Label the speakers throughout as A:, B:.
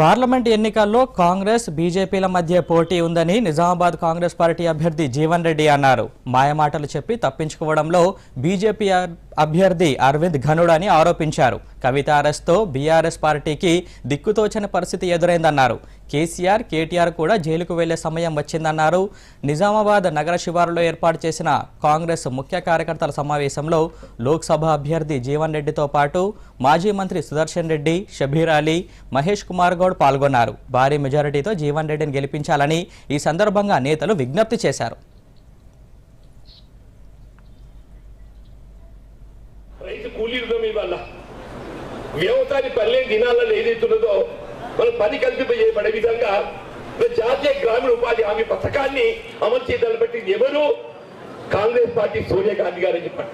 A: Parliament ఎన్నికల్లో కాంగ్రెస్ బీజేపీల మధ్య పోటీ ఉందని నిజామాబాద్ కాంగ్రెస్ పార్టీ అభ్యర్థి జీవన్ రెడ్డి అన్నారు. మాయమాటలు చెప్పి తప్పించుకోవడంలో బీజేపీ అభ్యర్థి అరవింద్ ఘనుడని అని ఆరోపించారు. కవిత అరెస్ట్తో బీఆర్ఎస్ పార్టీకి దిక్కుతోచని పరిస్థితి ఎదురైందన్నారు. కేసీఆర్ కేటీఆర్ కూడా జైలుకు వెళ్ళే సమయం వచ్చిందన్నారు. నిజామాబాద్ నగర శివారులో ఏర్పాటు చేసిన కాంగ్రెస్ ముఖ్య కార్యకర్తల సమావేశంలో లోక్సభ అభ్యర్థి జీవన్ రెడ్డితో పాటు మాజీ మంత్రి సుదర్శన్ రెడ్డి షబీర్ అలీ మహేష్ కుమార్ గౌడ్ పాల్గొన్నారు. భారీ మెజారిటీతో జీవన్ రెడ్డిని గెలిపించాలని ఈ సందర్భంగా నేతలు విజ్ఞప్తి చేశారు.
B: రైతు కూలీల ఇవాళ వ్యవసాయ పల్లె దినాలలో ఏదైతున్నదో మనం పని కల్పింపజేయబడే విధంగా జాతీయ గ్రామీణ ఉపాధి హామీ పథకాన్ని అమలు చేయడాన్ని బట్టి ఎవరు? కాంగ్రెస్ పార్టీ సోనియా గాంధీ గారు చెప్పారు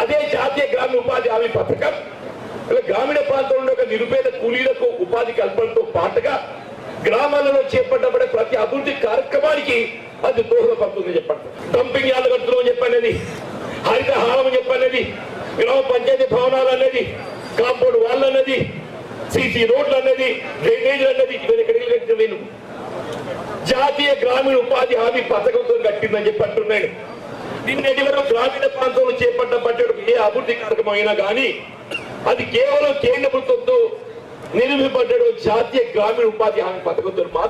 B: అదే జాతీయ గ్రామీణ ఉపాధి హామీ పథకం గ్రామీణ ప్రాంతంలో ఒక నిరుపేద కూలీలకు ఉపాధి కల్పనతో పాటుగా గ్రామాలలో చేపట్టబడే ప్రతి అభివృద్ధి కార్యక్రమానికి అది దోహదపడుతుంది చెప్పండి. డంపింగ్ యార్డు కడుతున్నాం చెప్పనేది హరితహారం చెప్పనేది గ్రామ పంచాయతీ భవనాలు అనేది కాంపౌండ్ వాళ్ళు అనేది సిసి రోడ్లు అనేది డ్రైనేజ్ అనేది ఇవన్నీ ఇక్కడికి కట్టిన నేను? జాతీయ గ్రామీణ ఉపాధి హామీ పథకంతో కట్టిందని చెప్పి అంటున్నాను నిన్నటి వరకు గ్రామీణ ప్రాంతంలో చేపట్టబడ్డ ఏ అభివృద్ధి కార్యక్రమం అయినా కానీ అది కేవలం కేంద్ర ప్రభుత్వంతో నిలువబడ్డ జాతీయ గ్రామీణ ఉపాధి హామీ పథకంతో మాత్రం